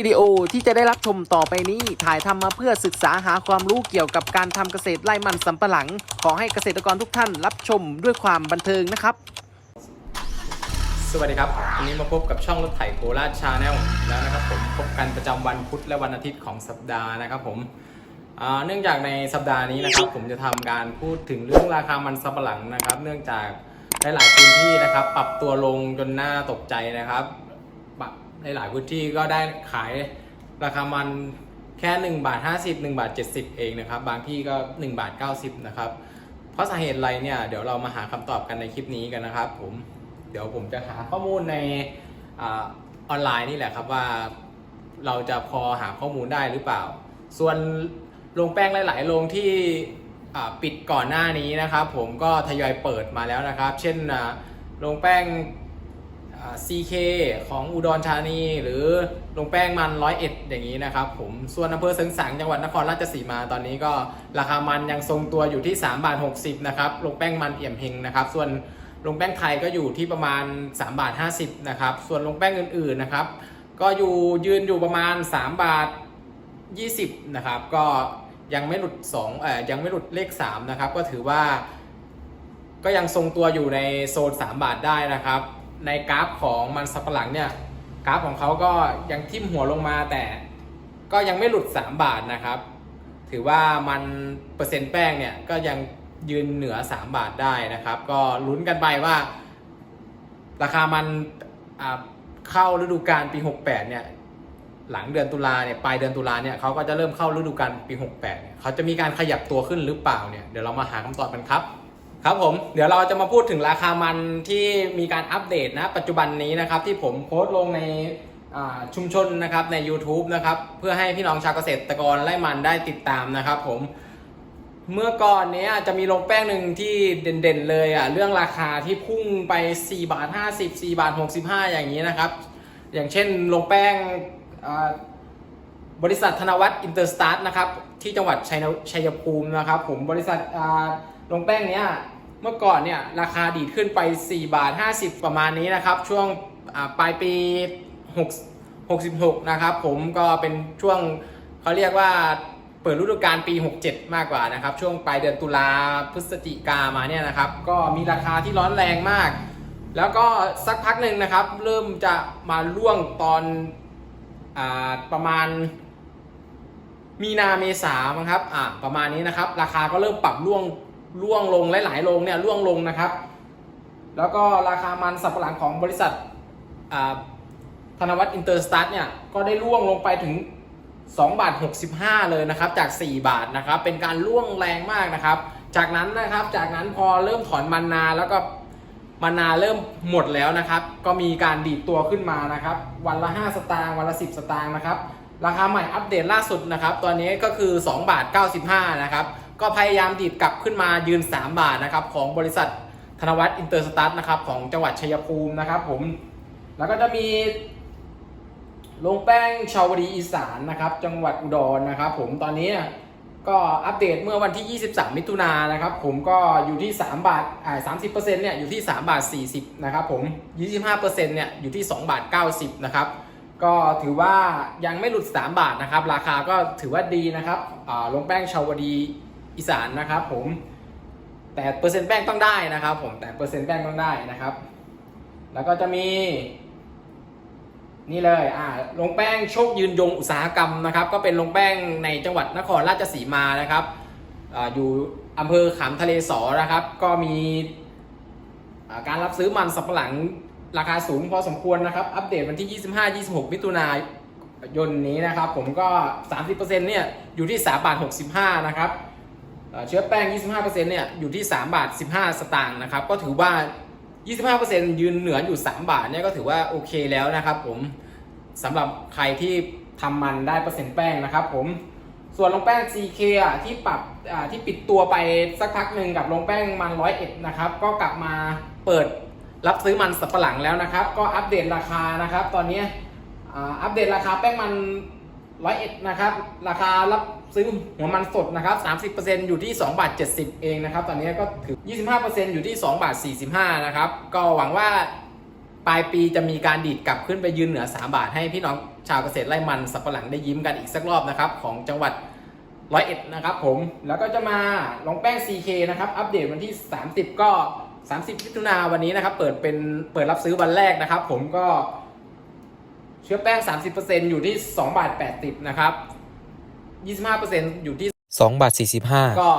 วิดีโอที่จะได้รับชมต่อไปนี้ ถ่ายทำมาเพื่อศึกษาหาความรู้เกี่ยวกับการทำเกษตรไร่มันสำปะหลัง ขอให้เกษตรกรทุกท่านรับชมด้วยความบันเทิงนะครับ สวัสดีครับ วันนี้มาพบกับช่องรถไถโคราชชาแนลแล้วนะครับผม พบกันประจำวันพุธและวันอาทิตย์ของสัปดาห์นะครับผมเนื่องจากในสัปดาห์นี้นะครับผมจะทำการพูดถึงเรื่องราคามันสำปะหลังนะครับ เนื่องจากหลายๆพื้นที่นะครับ ปรับตัวลงจนน่าตกใจนะครับ ในหลายพื้นที่ก็ได้ขายราคามันแค่1บาท50 1บาท70 เองนะครับ บางที่ก็1บาท90 นะครับ เพราะสาเหตุอะไรเนี่ย เดี๋ยวเรามาหาคำตอบกันในคลิปนี้กันนะครับผม เดี๋ยวผมจะหาข้อมูลในออนไลน์นี่แหละครับว่าเราจะพอหาข้อมูลได้หรือเปล่า ส่วนโรงแป้งหลาย ๆ โรงที่ปิดก่อนหน้านี้นะครับ ผมก็ทยอยเปิดมาแล้วนะครับ เช่นโรงแป้ง CK ของอุดรธานี หรือโรงแป้งมันร้อยเอ็ดอย่างนี้นะครับผมส่วนอำเภอเสิงสางจังหวัดนครราชสีมาตอนนี้ก็ราคามันยังทรงตัวอยู่ที่3บาท60นะครับโรงแป้งมันเอี่ยมเฮงนะครับส่วนโรงแป้งไทยก็อยู่ที่ประมาณ3บาท50นะครับส่วนโรงแป้งอื่นๆนะครับก็อยู่ยืนอยู่ประมาณ3บาท20นะครับก็ยังไม่หลุด2เอ่อยังไม่หลุดเลข3นะครับก็ถือว่าก็ยังทรงตัวอยู่ในโซน 3 บาทได้นะครับ ในกราฟของมันสับปะหลังเนี่ยกราฟของเขาก็ยังทิ่มหัวลงมาแต่ก็ยังไม่หลุด 3 บาทนะครับ ถือว่ามันเปอร์เซ็นต์แป้งเนี่ยก็ยังยืนเหนือ 3 บาทได้นะครับ ก็ลุ้นกันไปว่า ราคามันเข้าฤดูกาลปี 68 เนี่ยหลังเดือนตุลาเนี่ยปลายเดือนตุลาเนี่ยเขาก็จะเริ่มเข้าฤดูกาลปี 68 เนี่ยเขาจะมีการขยับตัวขึ้นหรือเปล่าเนี่ยเดี๋ยวเรามาหาคำตอบกันครับ ครับผมเดี๋ยวเราจะมาพูดถึงราคามันที่มีการอัปเดตนะปัจจุบันนี้นะครับที่ผมโพสต์ลงในชุมชนนะครับใน YouTube นะครับเพื่อให้พี่น้องชาวเกษตรกรไร่มันได้ติดตามนะครับผมเมื่อก่อนเนี้ยจะมีโรงแป้งหนึ่งที่เด่นๆเลยอะเรื่องราคาที่พุ่งไป 4 บาท 50 4 บาท 65 อย่างนี้นะครับ อย่างเช่นโรงแป้งบริษัทธนวัฒน์อินเตอร์สตาร์นะครับที่จังหวัดชัยชัยภูมินะครับผมบริษัทอ่าโรงแป้งเนี้ย เมื่อก่อนเนี่ยราคาดีดขึ้นไป 4 บาท 50 ประมาณนี้นะครับ ช่วงปลายปี 6 66 นะครับ ผมก็เป็นช่วงเขาเรียกว่าเปิดฤดูกาลปี 67 มากกว่านะครับ ช่วงปลายเดือนตุลาพฤศจิกามาเนี่ยนะครับ ก็มีราคาที่ร้อนแรงมาก แล้วก็สักพักหนึ่งนะครับ เริ่มจะมาล่วงตอนอประมาณมีนาเมษามั้งครับอ่าประมาณนี้นะครับ ราคาก็เริ่มปรับล่วง ล่วงลงหลายๆโรงเนี่ยล่วงลงนะครับ แล้วก็ราคามันสับปะหลังของบริษัทธนวัฒน์อินเตอร์สตาร์เนี่ยก็ได้ล่วงลงไปถึง2บาท65 เลยนะครับ จาก 4 บาทนะครับ เป็นการล่วงแรงมากนะครับ จากนั้นนะครับ จากนั้นพอเริ่มถอนมันนาแล้วก็มันนาเริ่มหมดแล้วนะครับ ก็มีการดีดตัวขึ้นมานะครับ วันละ 5 สตางค์วันละ 10 สตางค์นะครับ ราคาใหม่อัปเดตล่าสุดนะครับ ตอนนี้ก็คือ 2 บาท 95 นะครับ ก็พยายามดีดกลับขึ้นมายืน 3 บาทนะครับของบริษัทธนวัฒน์อินเตอร์สตาร์นะครับของจังหวัดชัยภูมินะครับผม แล้วก็จะมีลงแป้งชาวดีอีสานนะครับ จังหวัดอุดรนะครับ ผมตอนนี้ก็อัปเดตเมื่อวันที่ 23 มิถุนายนนะครับ ผมก็อยู่ที่ 3 บาทอ่า30%เนี่ยอยู่ที่ 3 บาท 40 นะครับผม 25%เนี่ยอยู่ที่ 2 บาท 90 นะครับ ก็ถือว่ายังไม่หลุด 3 บาทนะครับ ราคาก็ถือว่าดีนะครับอ่าลงแป้งชาวดี อีสานนะครับผมแต่เปอร์เซ็นต์แป้งต้องได้นะครับ ผมแต่เปอร์เซ็นต์แป้งต้องได้นะครับ แล้วก็จะมีนี่เลย อ่าลงแป้งโชคยืนยงอุตสาหกรรมนะครับ ก็เป็นลงแป้งในจังหวัดนครราชสีมานะครับอ่อยู่อำเภอขามทะเลสอนะครับ ก็มีการรับซื้อมันสำปะหลังราคาสูงพอสมควรนะครับ อัปเดตวันที่ 25-26 มิถุนายนนี้นะครับ ผมก็ 30%เนี่ย อยู่ที่3บาท65 นะครับ เชื้อแป้ง 25%เนี่ย อยู่ที่ 3 บาท 15 สตางค์นะครับ ก็ถือว่า 25%ยืนเหนืออยู่ 3 บาทเนี่ยก็ถือว่าโอเคแล้วนะครับผมสำหรับใครที่ทำมันได้เปอร์เซ็นต์แป้งนะครับผมส่วนลงแป้ง CK อะที่ปรับอ่าที่ปิดตัวไปสักพักหนึ่งกับลงแป้งมันร้อยเอ็ดนะครับ ก็กลับมาเปิดรับซื้อมันสับปะหลังแล้วนะครับ ก็อัปเดตราคานะครับ ตอนนี้อัปเดตราคาแป้งมัน ร้อยเอ็ดนะครับ ราคารับซื้อหัวมันสดนะครับ30%อร์เซ็นต์อยู่ที่2บาท70เองนะครับ ตอนนี้ก็ถือ25%อยู่ที่2บาท45นะครับ ก็หวังว่าปลายปีจะมีการดีดกลับขึ้นไปยืนเหนือ3บาท ให้พี่น้องชาวเกษตรไร่มันสับปะหลังได้ยิ้มกันอีกสักรอบนะครับ ของจังหวัดร้อยเอ็ดนะครับ ผม แล้วก็จะมาลองแป้ง CK นะครับ อัปเดตวันที่ 30 ก็ 30มิถุนาวันนี้นะครับ เปิดเป็นเปิดรับซื้อวันแรกนะครับ ผมก็ เชื้อแป้ง 30%อยู่ที่2บาท80นะครับ25%อยู่ที่2บาท45 ก็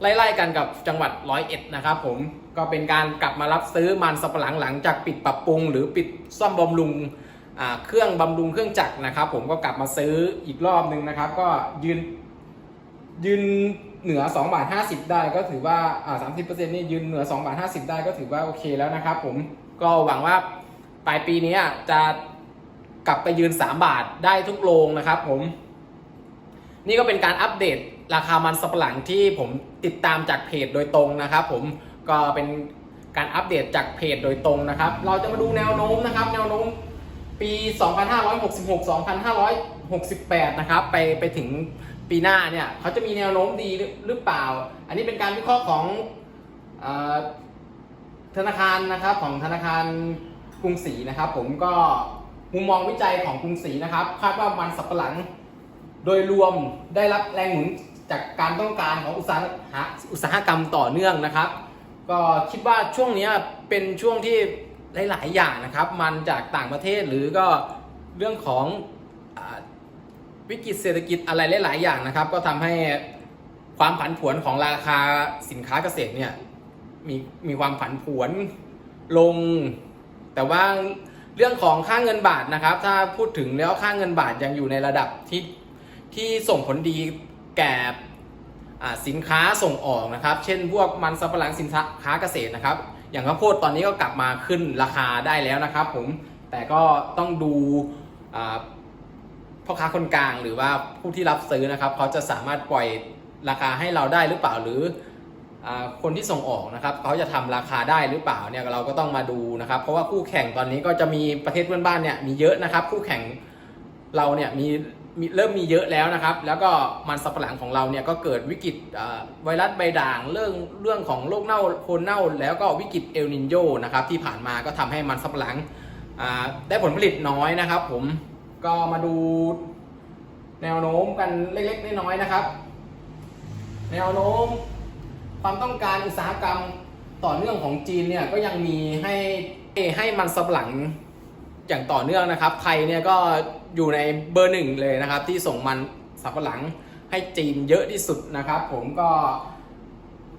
ไล่ๆกันกับจังหวัดร้อยเอ็ดนะครับผมก็เป็นการกลับมารับซื้อมันสับปะหลังหลังจากปิดปรับปรุง หรือปิดซ่อมบำรุงอ่าเครื่องบำรุงเครื่องจักรนะครับ ผมก็กลับมาซื้ออีกรอบหนึ่งนะครับ ก็ยืนยืนเหนือ2บาท50 ได้ก็ถือว่าอ่า30%นี่ยืนเหนือ2บาท50 ได้ก็ถือว่าโอเคแล้วนะครับผมก็หวังว่าปลายปีนี้จะ กลับไปยืน 3 บาทได้ทุกโรงนะครับผม นี่ก็เป็นการอัปเดตราคามันสับปหลังที่ผมติดตามจากเพจโดยตรงนะครับ ผมก็เป็นการอัปเดตจากเพจโดยตรงนะครับ เราจะมาดูแนวโน้มนะครับ แนวโน้มปี 2566 2568 นะครับ ไปไปถึงปีหน้าเนี่ยเขาจะมีแนวโน้มดีหรือเปล่า อันนี้เป็นการวิเคราะห์ของอธนาคารนะครับของธนาคารกรุงศรีนะครับ ผมก็ มุมมองวิจัยของกรุงศรีนะครับ คาดว่ามันสับปะหลัง โดยรวมได้รับแรงหนุนจากการต้องการของอุตสาหะอุตสาหกรรมต่อเนื่องนะครับ ก็คิดว่าช่วงนี้เป็นช่วงที่หลาย ๆ อย่างนะครับ มันจากต่างประเทศหรือก็เรื่องของอวิกฤตเศรษฐกิจอะไรหลาย ๆ อย่างนะครับ ก็ทำให้ความผันผวนของราคาสินค้าเกษตรเนี่ยมีมีความผันผวนลง แต่ว่า เรื่องของค่าเงินบาทนะครับ ถ้าพูดถึงแล้วค่าเงินบาทยังอยู่ในระดับที่ที่ส่งผลดีแก่สินค้าส่งออกนะครับ เช่นพวกมันสำปะหลังสินค้าเกษตรนะครับ อย่างข้าวโพดตอนนี้ก็กลับมาขึ้นราคาได้แล้วนะครับ ผมแต่ก็ต้องดูพ่อค้าคนกลางหรือว่าผู้ที่รับซื้อนะครับ เขาจะสามารถปล่อยราคาให้เราได้หรือเปล่าหรือ คนที่ส่งออกนะครับเขาจะทำราคาได้หรือเปล่าเนี่ยเราก็ต้องมาดูนะครับเพราะว่าคู่แข่งตอนนี้ก็จะมีประเทศเพื่อนบ้านเนี่ยมีเยอะนะครับ คู่แข่งเราเนี่ยมีมีเริ่มมีเยอะแล้วนะครับ แล้วก็มันสับปะหลังของเราเนี่ยก็เกิดวิกฤตไวรัสใบด่างเรื่องเรื่องของโรคเน่าโคนเน่า แล้วก็วิกฤตเอลนินโยนะครับที่ผ่านมาก็ทำให้มันสับปะหลังอ่าได้ผลผลิตน้อยนะครับ ผมก็มาดูแนวโน้มกันเล็กๆน้อยๆนะครับ แนวโน้ม ความต้องการอุตสาหกรรมต่อเนื่องของจีนเนี่ยก็ยังมีให้ให้มันสับหลังอย่างต่อเนื่องนะครับ ไทยเนี่ยก็อยู่ในเบอร์หนึ่งเลยนะครับ ที่ส่งมันสับหลังให้จีนเยอะที่สุดนะครับ ผมก็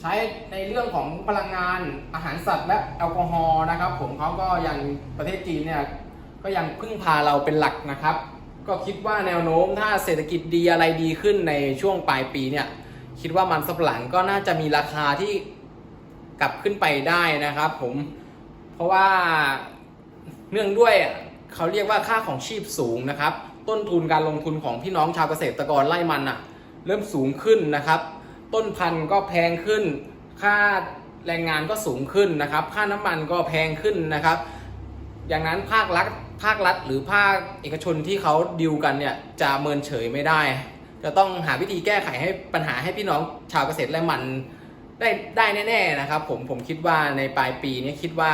ใช้ในเรื่องของพลังงานอาหารสัตว์และแอลกอฮอล์นะครับ ผมเขาก็ยังประเทศจีนเนี่ยก็ยังพึ่งพาเราเป็นหลักนะครับ ก็คิดว่าแนวโน้มถ้าเศรษฐกิจดีอะไรดีขึ้นในช่วงปลายปีเนี่ย คิดว่ามันสับหลังก็น่าจะมีราคาที่กลับขึ้นไปได้นะครับผม เพราะว่าเนื่องด้วยเขาเรียกว่าค่าของชีพสูงนะครับ ต้นทุนการลงทุนของพี่น้องชาวเกษตรกรไร่มันอะเริ่มสูงขึ้นนะครับ ต้นพันธุ์ก็แพงขึ้น ค่าแรงงานก็สูงขึ้นนะครับ ค่าน้ำมันก็แพงขึ้นนะครับ อย่างนั้นภาครัฐภาครัฐหรือภาคเอกชนที่เขาดิวกันเนี่ยจะเมินเฉยไม่ได้ จะต้องหาวิธีแก้ไขให้ปัญหาให้พี่น้องชาวเกษตรไร่มันได้ได้แน่ๆนะครับผมผมคิดว่าในปลายปีนี้คิดว่า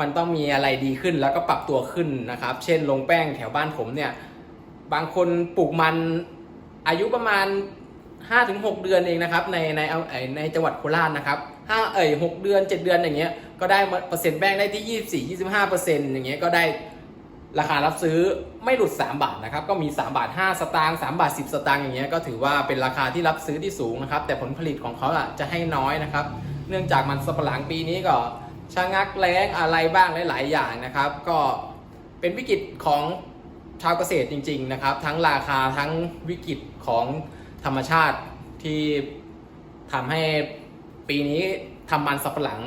มันต้องมีอะไรดีขึ้นแล้วก็ปรับตัวขึ้นนะครับ เช่นลงแป้งแถวบ้านผมเนี่ย บางคนปลูกมันอายุประมาณ 5-6 เดือนเองนะครับ ในในเอาเอ่ยในจังหวัดโคราชนะครับห้าเอ่ยหกเดือน 7 เดือนอย่างเงี้ยก็ได้เปอร์เซ็นต์แป้งได้ที่ 24-25เปอร์เซ็นต์อย่างเงี้ยก็ได้ ราคารับซื้อไม่หลุด 3 บาทนะครับ ก็มี 3 บาท 5 สตางค์3บาท 10 สตางค์อย่างเงี้ยก็ถือว่าเป็นราคาที่รับซื้อที่สูงนะครับ แต่ผลผลิตของเขาอะจะให้น้อยนะครับ เนื่องจากมันสับปะหลังปีนี้ก็ชะงักแล้งอะไรบ้างหลาย ๆ อย่างนะครับ ก็เป็นวิกฤตของชาวเกษตรจริง ๆ นะครับ ทั้งราคาทั้งวิกฤตของธรรมชาติที่ทำให้ปีนี้ทำมันสับปะหลัง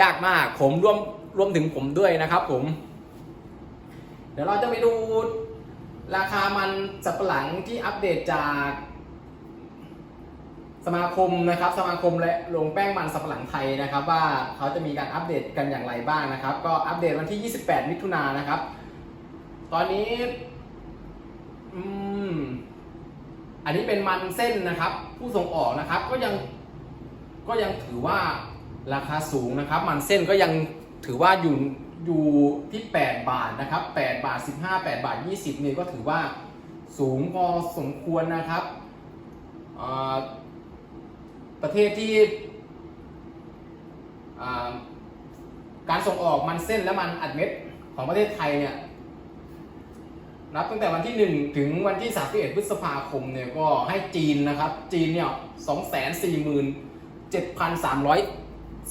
ยากมาก ผมร่วมรวมถึงผมด้วยนะครับผม เดี๋ยวเราจะไปดูราคามันสับปะหลังที่อัปเดตจากสมาคมนะครับ สมาคมและโรงแป้งมันสับปะหลังไทยนะครับ ว่าเขาจะมีการอัปเดตกันอย่างไรบ้างนะครับ ก็อัปเดตวันที่ 28 มิถุนายนนะครับ ตอนนี้อืมอันนี้เป็นมันเส้นนะครับ ผู้ส่งออกนะครับ ก็ยังก็ยังถือว่าราคาสูงนะครับ มันเส้นก็ยังถือว่าอยู่ อยู่ที่ 8 บาทนะครับ 8 บาท 15 8 บาท 20เนี่ยก็ถือว่าสูงพอสมควรนะครับ ประเทศที่การส่งออกมันเส้นและมันอัดเม็ดของประเทศไทยเนี่ยนับตั้งแต่วันที่ 1 ถึงวันที่ 31 พฤษภาคมเนี่ยก็ให้จีนนะครับ จีนเนี่ย 2 4 7 3 0 0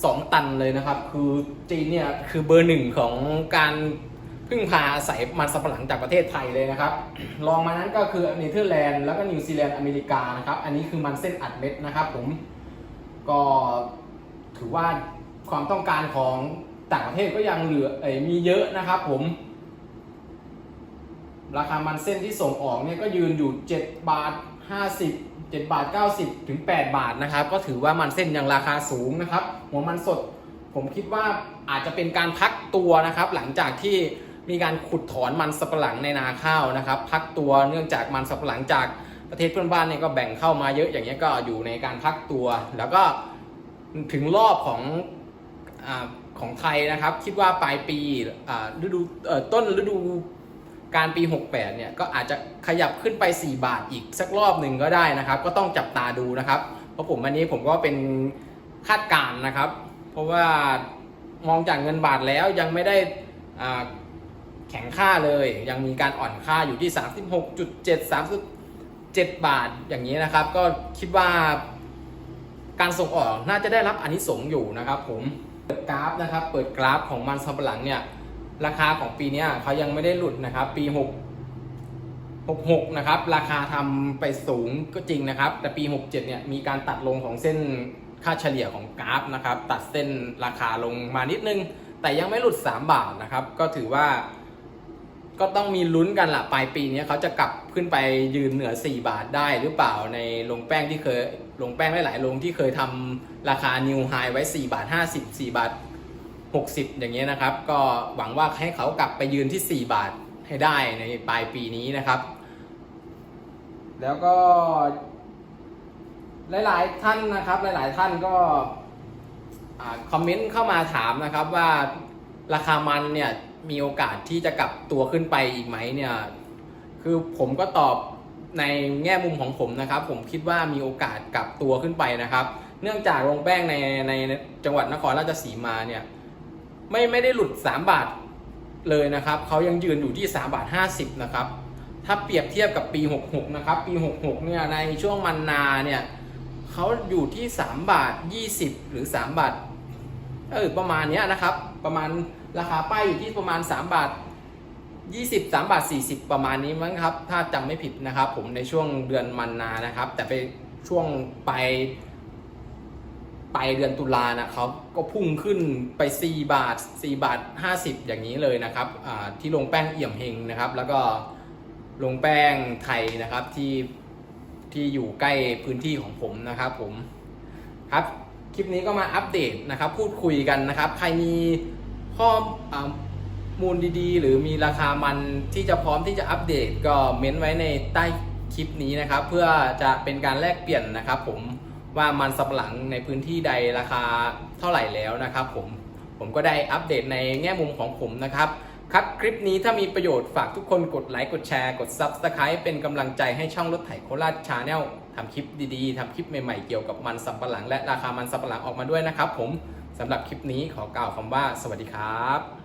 247,302ตันเลยนะครับ คือจีนเนี่ยคือเบอร์หนึ่งของการพึ่งพาอาศัยมันสำปะหลังจากประเทศไทยเลยนะครับ รองมานั้นก็คือเนเธอร์แลนด์แล้วก็นิวซีแลนด์อเมริกานะครับ อันนี้คือมันเส้นอัดเม็ดนะครับผมก็ถือว่าความต้องการของต่างประเทศก็ยังเหลืออมีเยอะนะครับผม ราคามันเส้นที่ส่งออกเนี่ยก็ยืนอยู่ 7 บาท 50 7บาท90 ถึง 8 บาทนะครับ ก็ถือว่ามันเส้นยังราคาสูงนะครับ หัวมันสดผมคิดว่าอาจจะเป็นการพักตัวนะครับ หลังจากที่มีการขุดถอนมันสับปะหลังในนาข้าวนะครับ พักตัวเนื่องจากมันสับปะหลังจากประเทศเพื่อนบ้านเนี่ยก็แบ่งเข้ามาเยอะอย่างเงี้ยก็อยู่ในการพักตัว แล้วก็ถึงรอบของอของไทยนะครับ คิดว่าปลายปีฤดูต้นฤดู การปี 68 เนี่ยก็อาจจะขยับขึ้นไป 4 บาทอีกสักรอบหนึ่งก็ได้นะครับ ก็ต้องจับตาดูนะครับ เพราะผมอันนี้ผมก็เป็นคาดการณ์นะครับ เพราะว่ามองจากเงินบาทแล้วยังไม่ได้แข็งค่าเลย ยังมีการอ่อนค่าอยู่ที่ 36.7 37 บาทอย่างนี้นะครับ ก็คิดว่าการส่งออกน่าจะได้รับอนนิสงอยู่นะครับ ผมเปิดกราฟนะครับ เปิดกราฟของมันสำปะหลังเนี่ย ราคาของปีนี้เขายังไม่ได้หลุดนะครับ ปี 6 66 นะครับ ราคาทำไปสูงก็จริงนะครับ แต่ปี 67 เนี่ยมีการตัดลงของเส้นค่าเฉลี่ยของกราฟนะครับ ตัดเส้นราคาลงมานิดนึง แต่ยังไม่หลุด 3 บาทนะครับ ก็ถือว่า ก็ต้องมีลุ้นกันละปลายปีนี้เขาจะกลับขึ้นไปยืนเหนือ 4 บาทได้หรือเปล่าในลงแป้งที่เคยลงแป้งหลายๆลงที่เคยทำราคานิวไฮไว้ 4 บาท 50 4 บาท 60 อย่างเงี้ยนะครับ ก็หวังว่าให้เขากลับไปยืนที่ 4 บาทให้ได้ในปลายปีนี้นะครับ แล้วก็ หลาย ๆ ท่านนะครับ หลาย ๆ ท่านก็คอมเมนต์เข้ามาถามนะครับว่าราคามันเนี่ยมีโอกาสที่จะกลับตัวขึ้นไปอีกไหมเนี่ยคือผมก็ตอบในแง่มุมของผมนะครับ ผมคิดว่ามีโอกาสกลับตัวขึ้นไปนะครับ เนื่องจากโรงแป้งในในจังหวัดนครราชสีมาเนี่ย ไม่ไม่ได้หลุด 3 บาทเลยนะครับเขายังยืนอยู่ที่ 3 บาท 50 นะครับ ถ้าเปรียบเทียบกับปี 66 นะครับ ปี 66 เนี่ยในช่วงมันนาเนี่ยเขาอยู่ที่ 3 บาท 20 หรือ 3 บาทเออประมาณนี้นะครับ ประมาณราคาป้ายอยู่ที่ประมาณ 3 บาท 20 3 บาท 40 ประมาณนี้มั้งครับ ถ้าจำไม่ผิดนะครับ ผมในช่วงเดือนมันนานะครับ แต่ไปช่วงไป ปลายเดือนตุลานะเขาก็พุ่งขึ้นไป 4 บาท 4 บาท 50 อย่างนี้เลยนะครับที่ลงแป้งเอี่ยมเฮงนะครับ แล้วก็ลงแป้งไทยนะครับที่ที่อยู่ใกล้พื้นที่ของผมนะครับผมครับคลิปนี้ก็มาอัปเดตนะครับ พูดคุยกันนะครับ ใครมีข้ออมูลดีๆ หรือมีราคามันที่จะพร้อมที่จะอัปเดตก็เม้นไว้ในใต้คลิปนี้นะครับ เพื่อจะเป็นการแลกเปลี่ยนนะครับผม ว่ามันสำปะหลังในพื้นที่ใดราคาเท่าไหร่แล้วนะครับผมผมก็ได้อัปเดตในแง่มุมของผมนะครับ ครับคลิปนี้ถ้ามีประโยชน์ฝากทุกคนกดไลค์กดแชร์กด Subscribe เป็นกำลังใจให้ช่องรถไถโคราชชาแนลทำคลิปดีๆทำคลิปใหม่ๆเกี่ยวกับมันสำปะหลัง และราคามันสำปะหลังออกมาด้วยนะครับผมสำหรับคลิปนี้ขอกล่าวคำว่า สวัสดีครับ